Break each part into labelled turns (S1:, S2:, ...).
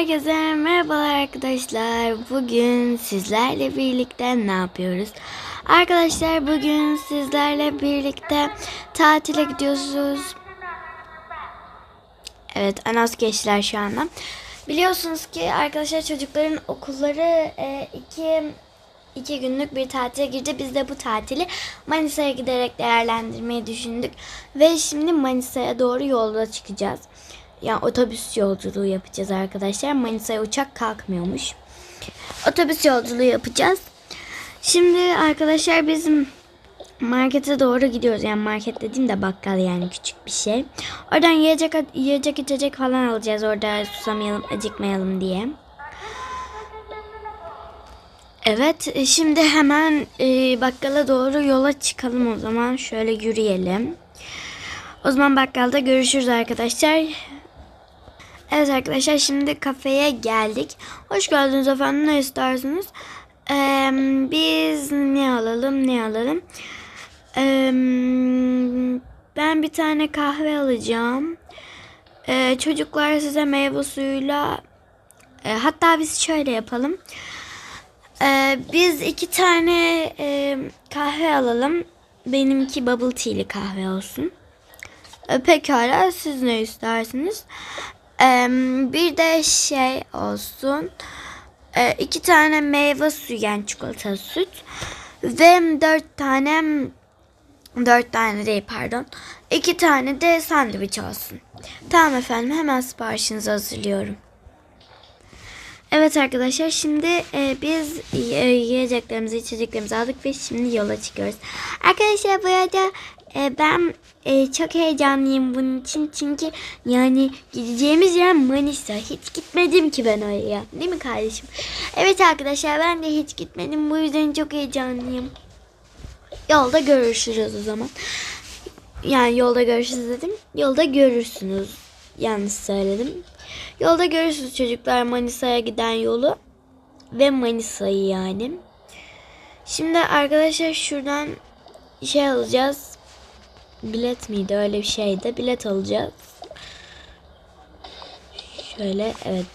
S1: Herkese merhabalar arkadaşlar. Bugün sizlerle birlikte ne yapıyoruz? Arkadaşlar bugün sizlerle birlikte tatile gidiyoruz. Evet anons geçtiler şu anda. Biliyorsunuz ki arkadaşlar çocukların okulları e, iki, iki günlük bir tatile girdi. Biz de bu tatili Manisa'ya giderek değerlendirmeyi düşündük. Ve şimdi Manisa'ya doğru yolda çıkacağız. Yani otobüs yolculuğu yapacağız arkadaşlar. Manisa'ya uçak kalkmıyormuş. Otobüs yolculuğu yapacağız. Şimdi arkadaşlar bizim markete doğru gidiyoruz. Yani market dediğim de bakkal yani küçük bir şey. Oradan yiyecek, yiyecek içecek falan alacağız. Orada susamayalım, acıkmayalım diye. Evet e, şimdi hemen e, bakkala doğru yola çıkalım o zaman. Şöyle yürüyelim. O zaman bakkalda görüşürüz arkadaşlar. Evet arkadaşlar şimdi kafeye geldik. Hoş geldiniz efendim ne istersiniz? Ee, biz ne alalım ne alalım? Ee, ben bir tane kahve alacağım. Ee, çocuklar size meyve suyuyla e, hatta biz şöyle yapalım. Ee, biz iki tane e, kahve alalım. Benimki bubble tea'li kahve olsun. Pekala siz ne istersiniz? Bir de şey olsun. Ee, iki tane meyve suyu yani çikolata süt. Ve dört tane dört tane değil pardon. iki tane de sandviç olsun. Tamam efendim hemen siparişinizi hazırlıyorum. Evet arkadaşlar şimdi e, biz e, yiyeceklerimizi içeceklerimizi aldık ve şimdi yola çıkıyoruz. Arkadaşlar bu arada e, ben e, çok heyecanlıyım bunun için çünkü yani gideceğimiz yer Manisa. Hiç gitmedim ki ben oraya. Değil mi kardeşim? Evet arkadaşlar ben de hiç gitmedim. Bu yüzden çok heyecanlıyım. Yolda görüşürüz o zaman. Yani yolda görüşürüz dedim. Yolda görürsünüz. Yanlış söyledim. Yolda görürsünüz çocuklar Manisa'ya giden yolu. Ve Manisa'yı yani. Şimdi arkadaşlar şuradan şey alacağız. Bilet miydi öyle bir şeydi. Bilet alacağız. Şöyle evet.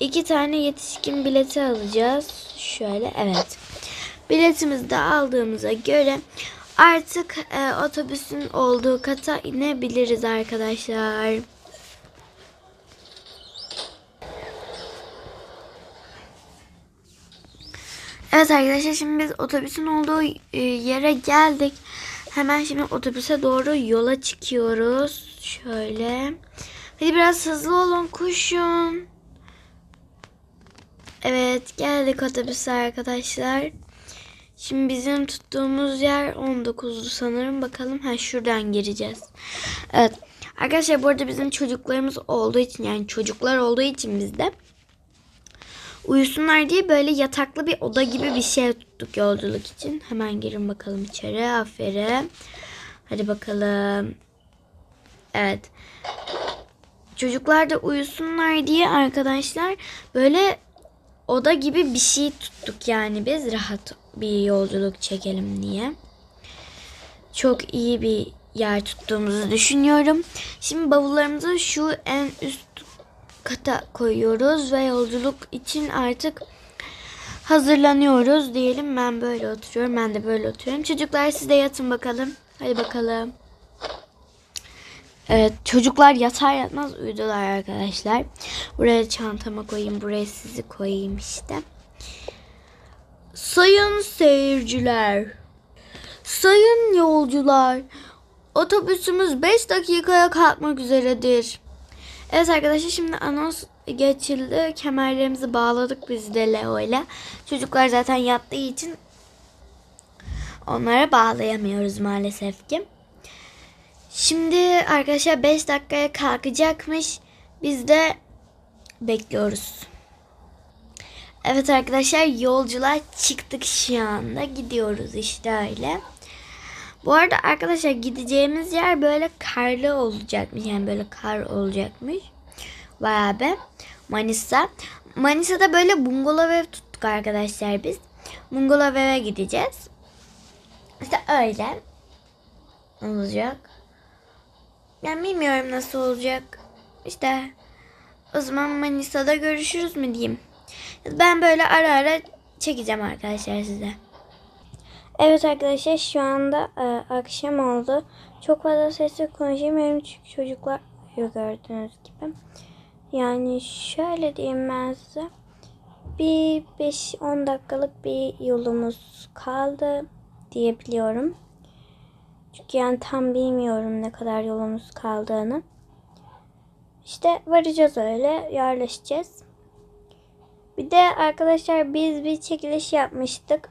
S1: İki tane yetişkin bileti alacağız. Şöyle evet. Biletimizi de aldığımıza göre artık e, otobüsün olduğu kata inebiliriz arkadaşlar. Evet arkadaşlar şimdi biz otobüsün olduğu e, yere geldik. Hemen şimdi otobüse doğru yola çıkıyoruz. Şöyle. Hadi biraz hızlı olun kuşun. Evet geldik otobüse arkadaşlar. Şimdi bizim tuttuğumuz yer 19'du sanırım. Bakalım ha şuradan gireceğiz. Evet. Arkadaşlar bu arada bizim çocuklarımız olduğu için yani çocuklar olduğu için bizde uyusunlar diye böyle yataklı bir oda gibi bir şey tuttuk yolculuk için. Hemen girin bakalım içeri. Aferin. Hadi bakalım. Evet. Çocuklar da uyusunlar diye arkadaşlar böyle oda gibi bir şey tuttuk yani biz rahat bir yolculuk çekelim diye. Çok iyi bir yer tuttuğumuzu düşünüyorum. Şimdi bavullarımızı şu en üst kata koyuyoruz ve yolculuk için artık hazırlanıyoruz diyelim. Ben böyle oturuyorum. Ben de böyle oturuyorum. Çocuklar siz de yatın bakalım. Hadi bakalım. Evet çocuklar yatar yatmaz uyudular arkadaşlar. Buraya çantama koyayım. Buraya sizi koyayım işte. Sayın seyirciler. Sayın yolcular. Otobüsümüz 5 dakikaya kalkmak üzeredir. Evet arkadaşlar şimdi anons geçildi. Kemerlerimizi bağladık biz de Leo ile. Çocuklar zaten yattığı için onlara bağlayamıyoruz maalesef ki. Şimdi arkadaşlar 5 dakikaya kalkacakmış. Biz de bekliyoruz. Evet arkadaşlar yolcular çıktık şu anda. Gidiyoruz işte öyle. Bu arada arkadaşlar gideceğimiz yer böyle karlı olacakmış. Yani böyle kar olacakmış. Bayağı be. Manisa. Manisa'da böyle bungalov ev tuttuk arkadaşlar biz. Bungalov eve gideceğiz. İşte öyle olacak. Yani bilmiyorum nasıl olacak. İşte O zaman Manisa'da görüşürüz mü diyeyim. Ben böyle ara ara çekeceğim arkadaşlar size. Evet arkadaşlar şu anda e, akşam oldu. Çok fazla sesli konuşamıyorum çünkü çocuklar yok gördüğünüz gibi. Yani şöyle diyeyim ben size. Bir 5-10 dakikalık bir yolumuz kaldı diyebiliyorum. Çünkü yani tam bilmiyorum ne kadar yolumuz kaldığını. İşte varacağız öyle yerleşeceğiz. Bir de arkadaşlar biz bir çekiliş yapmıştık.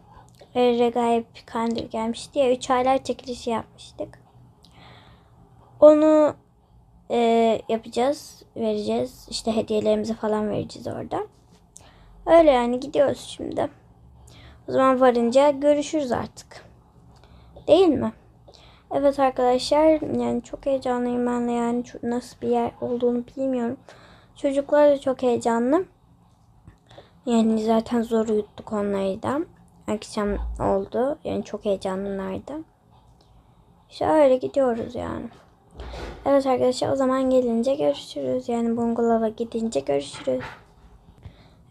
S1: E, Regaip Kandil gelmişti ya. 3 aylar çekilişi yapmıştık. Onu e, yapacağız. Vereceğiz. İşte hediyelerimizi falan vereceğiz orada. Öyle yani gidiyoruz şimdi. O zaman varınca görüşürüz artık. Değil mi? Evet arkadaşlar yani çok heyecanlıyım ben de yani nasıl bir yer olduğunu bilmiyorum. Çocuklar da çok heyecanlı. Yani zaten zor uyuttuk onları da. Akşam oldu. Yani çok heyecanlılardı. İşte öyle gidiyoruz yani. Evet arkadaşlar o zaman gelince görüşürüz. Yani bungalova gidince görüşürüz.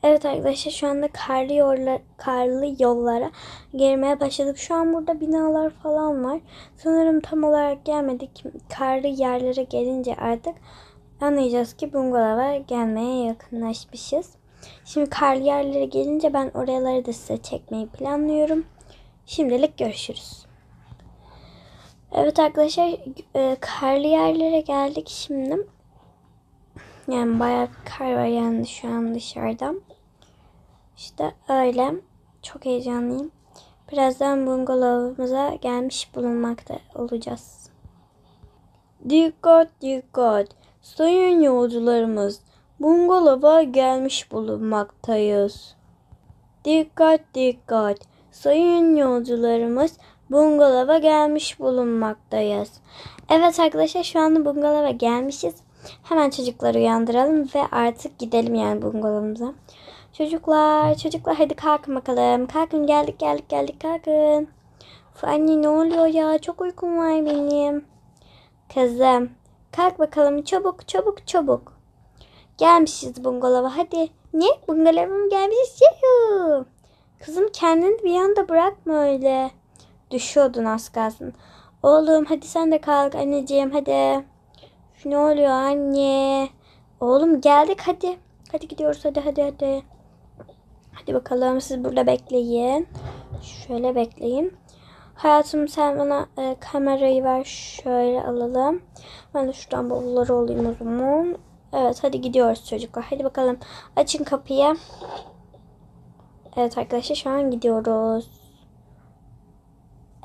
S1: Evet arkadaşlar şu anda karlı, yolla, karlı yollara girmeye başladık. Şu an burada binalar falan var. Sanırım tam olarak gelmedik. Karlı yerlere gelince artık anlayacağız ki bungalova gelmeye yakınlaşmışız. Şimdi karlı yerlere gelince ben oraları da size çekmeyi planlıyorum. Şimdilik görüşürüz. Evet arkadaşlar e, karlı yerlere geldik şimdi. Yani bayağı kar var yani şu an dışarıda. İşte öyle. Çok heyecanlıyım. Birazdan bungalovumuza gelmiş bulunmakta olacağız. Dikkat dikkat. Sayın yolcularımız bungalova gelmiş bulunmaktayız. Dikkat dikkat. Sayın yolcularımız bungalova gelmiş bulunmaktayız. Evet arkadaşlar şu anda bungalova gelmişiz. Hemen çocukları uyandıralım ve artık gidelim yani bungalovumuza. Çocuklar, çocuklar hadi kalkın bakalım. Kalkın geldik geldik geldik kalkın. Uf, anne ne oluyor ya? Çok uykum var benim. Kızım kalk bakalım çabuk çabuk çabuk. Gelmişiz bungalova hadi. Ne? Bungalova mı gelmişiz? Yuhu. Kızım kendini bir anda bırakma öyle. Düşüyordun az kalsın. Oğlum hadi sen de kalk anneciğim hadi. Ne oluyor anne? Oğlum geldik hadi. Hadi gidiyoruz hadi hadi hadi. Hadi bakalım siz burada bekleyin. Şöyle bekleyin. Hayatım sen bana e, kamerayı ver. Şöyle alalım. Ben de şuradan bavulları alayım o zaman. Evet hadi gidiyoruz çocuklar. Hadi bakalım açın kapıyı. Evet arkadaşlar şu an gidiyoruz.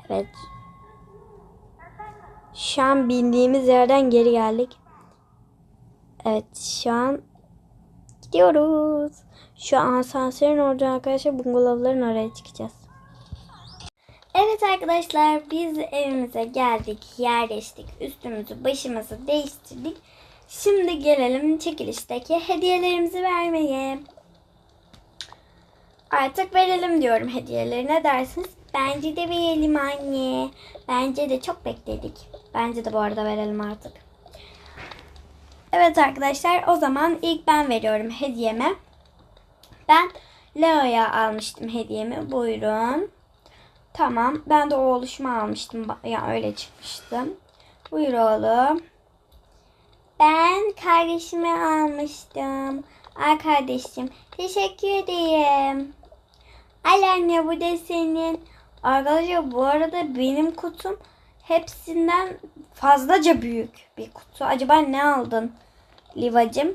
S1: Evet. Şu an bindiğimiz yerden geri geldik. Evet şu an gidiyoruz. Şu an asansörün orada arkadaşlar bungalovların oraya çıkacağız. Evet arkadaşlar biz evimize geldik, yerleştik, üstümüzü başımızı değiştirdik. Şimdi gelelim çekilişteki hediyelerimizi vermeye. Artık verelim diyorum hediyeleri. Ne dersiniz? Bence de verelim anne. Bence de çok bekledik. Bence de bu arada verelim artık. Evet arkadaşlar o zaman ilk ben veriyorum hediyemi. Ben Leo'ya almıştım hediyemi. Buyurun. Tamam. Ben de oğluşuma almıştım. Ba- Ya öyle çıkmıştım. Buyur oğlum. Ben kardeşime almıştım. Ay kardeşim. Teşekkür ederim. Al anne bu da senin. Arkadaşlar bu arada benim kutum hepsinden fazlaca büyük bir kutu. Acaba ne aldın Livacım?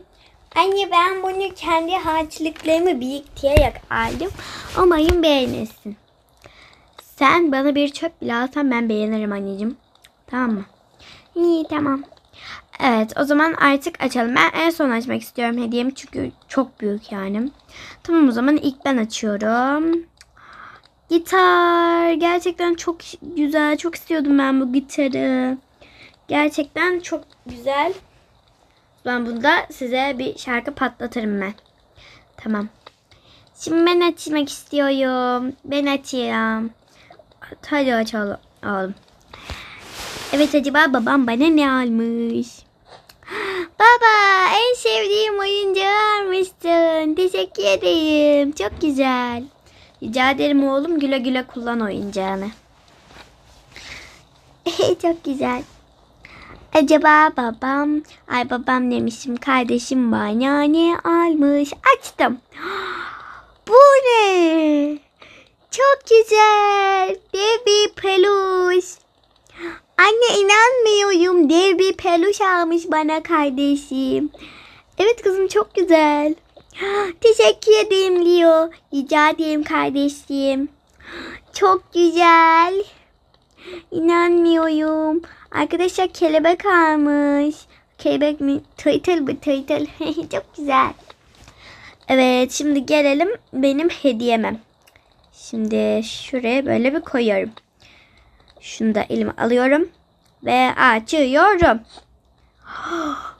S1: Anne ben bunu kendi harçlıklarımı biriktirerek aldım. Umarım beğenirsin. Sen bana bir çöp bile alsan ben beğenirim anneciğim. Tamam mı? İyi tamam. Evet o zaman artık açalım. Ben en son açmak istiyorum hediyemi çünkü çok büyük yani. Tamam o zaman ilk ben açıyorum. Gitar. Gerçekten çok güzel. Çok istiyordum ben bu gitarı. Gerçekten çok güzel. Ben bunda size bir şarkı patlatırım ben. Tamam. Şimdi ben açmak istiyorum. Ben açayım. Hadi açalım. Oğlum. Evet acaba babam bana ne almış? Baba en sevdiğim oyuncağı almışsın. Teşekkür ederim. Çok güzel. Rica ederim oğlum güle güle kullan oyuncağını. Çok güzel. Acaba babam, ay babam demişim kardeşim bana ne almış? Açtım. Bu ne? Çok güzel. Dev peluş. Anne inanmıyorum. Dev peluş almış bana kardeşim. Evet kızım çok güzel. Teşekkür ederim Leo. Rica ederim kardeşim. Çok güzel. İnanmıyorum. Arkadaşlar kelebek almış. Kelebek mi? Tıytıl bu tıytıl. Çok güzel. Evet şimdi gelelim benim hediyeme. Şimdi şuraya böyle bir koyuyorum. Şunu da elime alıyorum. Ve açıyorum.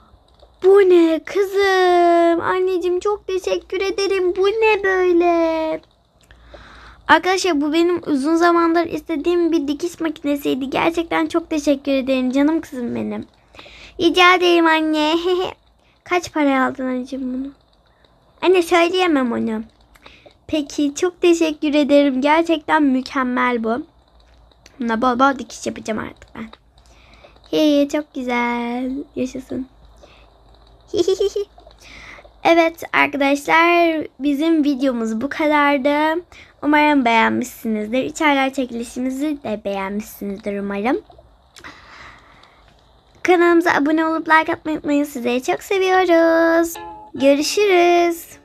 S1: Bu ne kızım? Anneciğim çok teşekkür ederim. Bu ne böyle? Arkadaşlar bu benim uzun zamandır istediğim bir dikiş makinesiydi. Gerçekten çok teşekkür ederim canım kızım benim. Rica ederim anne. Kaç para aldın anneciğim bunu? Anne söyleyemem onu. Peki çok teşekkür ederim. Gerçekten mükemmel bu. Buna bol bol dikiş yapacağım artık ben. Hey, çok güzel. Yaşasın. evet arkadaşlar bizim videomuz bu kadardı. Umarım beğenmişsinizdir. İçerler çekilişimizi de beğenmişsinizdir umarım. Kanalımıza abone olup like atmayı unutmayın. Sizleri çok seviyoruz. Görüşürüz.